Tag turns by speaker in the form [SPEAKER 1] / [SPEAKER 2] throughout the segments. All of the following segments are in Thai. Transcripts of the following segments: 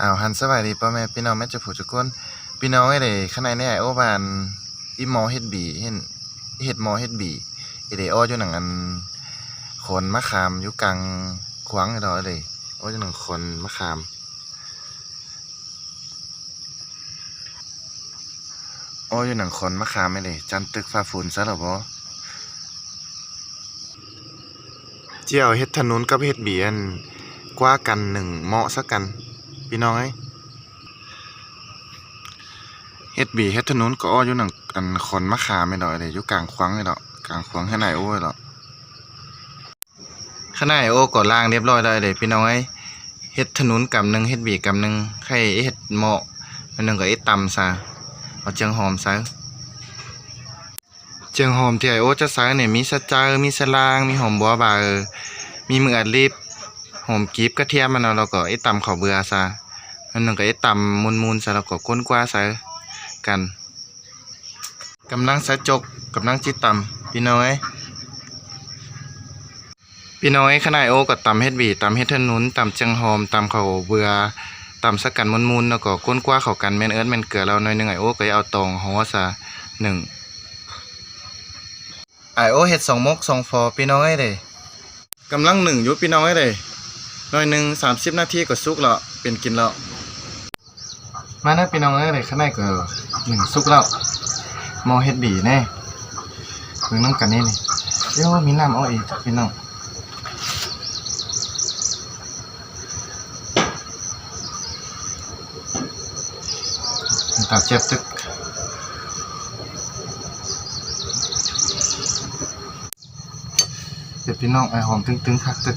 [SPEAKER 1] อ้าวหันสวัสดีพ่อแม่พี่น้องแม่จะผู้ทุกคนพี่น้องไอ้เด้ข้างในเนี่ยไอ้โอบานอีมอเฮ็ดบีเห็นเฮ็ดมอเฮ็ดบีไอ้เด้อ้ออยู่หนังอันขนมะขามอยู่กลางขวางไอ้ดอกไอ้เด้อ้ออยู่หนังขนมะขามอ้อยู่หนังขนมะขามไอ้เด้จันตึกฟ้าฝุ่นซะหรอบ่เจียวเฮ็ดถนนกับเฮ็ดเบีอันกว่ากันหนึ่งเหมาะซะกัน พี่น้องเอ้ยเฮ็ดบีเฮ็ดถนนก็อ้ออยู่หนังอันขนมะขามไม่ดอกเลยอยู่กลางขวางเลยดอกกลางขวางข้างในโอ้ยดอกข้างในโอ้ก็ล้างเรียบร้อยแล้วเลยพี่น้องเอ้ยเฮ็ดถนนกำหนึ่งเฮ็ดบีกำหนึ่งใครเฮ็ดเหมาะอันหนึงก็เอ็ดตำซะเอาเจียงหอมซะเจียงหอมที่ไอโอจะใส่เนี่ยมีสะเจอมีสะลางมีหอมบัวบาเออมีมืออัดลิบ หอมกรีบกระเทียมมันเอาแล้วก็ไอ้ตำข้าวเบื่อซะอันนึงก็ไอ้ตำมุนๆซะแล้วก็ก้นกว่าซะกันกำลังสะจกกำลังจิตตำพี่น้อยพี่น้อยขนาดโอก็ตำเฮ็ดบีตำเฮ็ดถนุนตำจังหอมตำข้าวเบื่อตำสักกันมุนๆแล้วก็ก้นกว่าเข้ากันแม่นเอิ้นแม่นเกลือแล้วหน่อยหนึงไอโอก็เอาตองหัวซะหนึ่งไอโอเฮ็ดสองมกสองฟอพี่น้อยเด้กำลังหนึ่งอยุพี่น้องไอ้เลย หน่อยหนึ่งสามสิบนาทีก็สุกแล้วเป็นกินแล้วมานะพี่น้องไอ้เลยข้างในก็หนึ่งสุกแล้วมอเฮ็ดบีแน่เพิ่งน้ำกันนี่นี่เดี๋ยวมีน้ำเอาอีกพี่น้องตัดเจ็บตึกเดี๋ยวพี่น้องไอหอมตึงๆคักตึก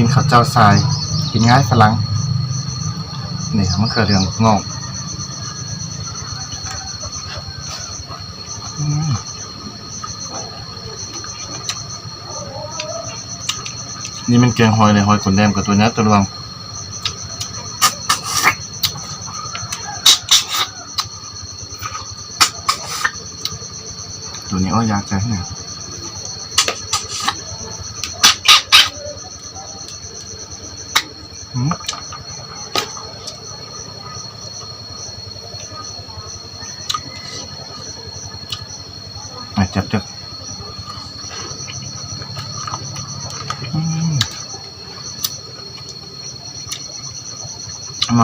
[SPEAKER 1] กินข้าวเจ้าทราย กินง่ายฝรั่งนี่มะเขือเรืองงอกนี่มันแกงหอยเลยหอยขนแดงกับตัวนี้ตัวรวงตัวนี้อ้อยากจให้หน่อย หืมอะจับจับอืมเอา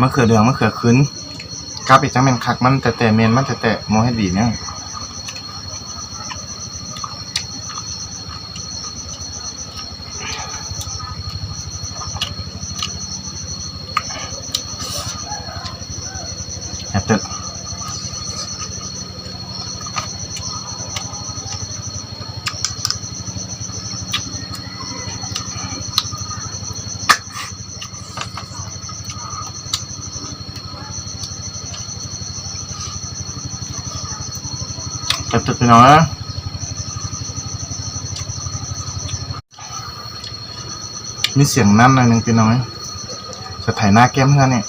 [SPEAKER 1] มะเขือเหลืองมะเขือขึ้นกับอีกจังเป็นคักมันแต่แต่เมนมันแต่แต่โมให้ดีเนี่ยแอบตึก อบตึกไปหน่อยนะมีเสียงนั่นหน่อยหนึ่งพี่น้อยจะถ่ายหน้าแก้มเพื่อนเนี่ย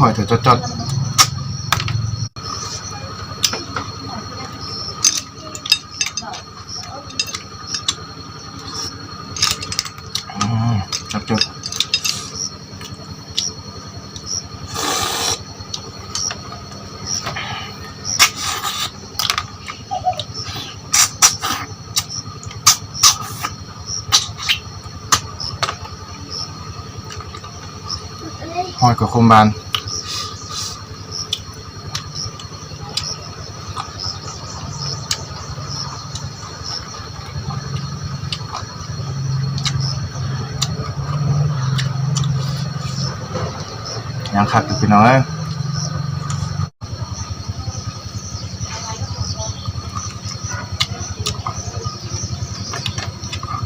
[SPEAKER 1] หอยเถอะจดๆอืมจับจดหอ ยังขัดอยู่พี่น้อย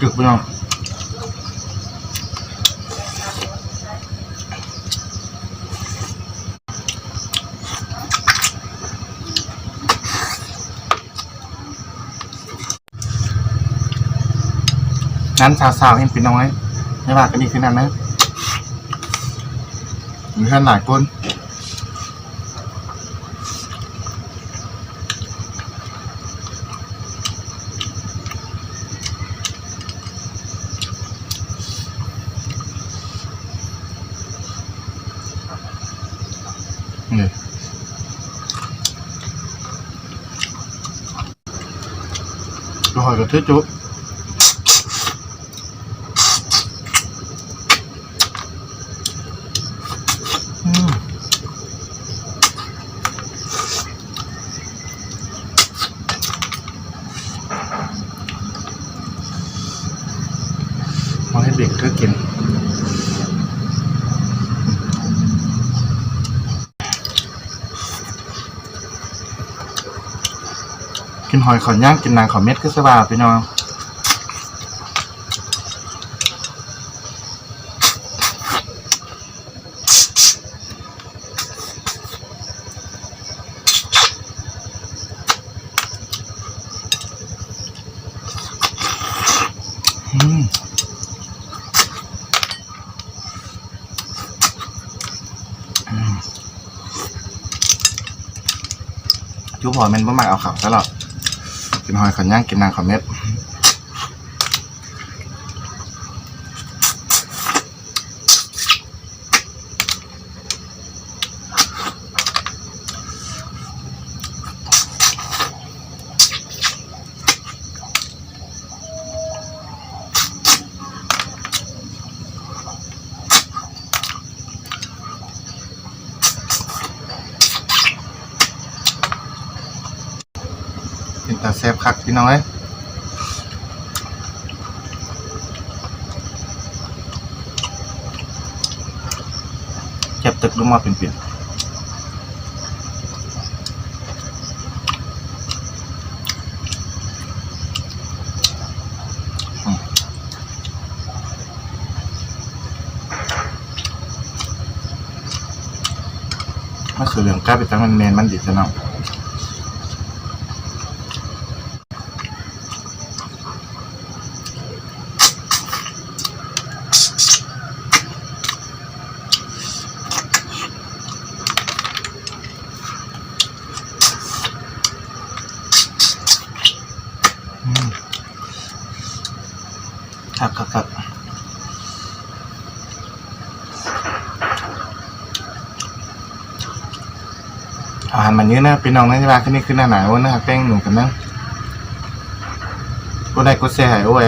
[SPEAKER 1] จึกพี่น้องนั้นสาวๆเห็นพี่น้อยไม่ว่ากันนี่คือนั่นนะ มีท่านหลายคนนี่ดูหอยกับเทจุอื มาให้เด็กก็กิน กินหอยขอนย่างกินนางขอเม็ดก็สบายไปน้อง จุ๊บหอมันบ่มักเอาเข่าซะหรอกกินหอยขอนย่างกินนางขอเม็ด เป็นตาแซ่บคักพี่น้อยเจ็บตึกลงมาเป็นเปลี่ยนมันคือเรื่องกล้าไปตั้งมันเมนมันดีจะเนาะ ครับครับครับ อาหารมันเยอะนะพี่น้องนะที่ร้านที่นี่คือหน้าหนาวนะครับแป้งหนุ่มกันนะก็ได้ก็แซ่หายโอ้ย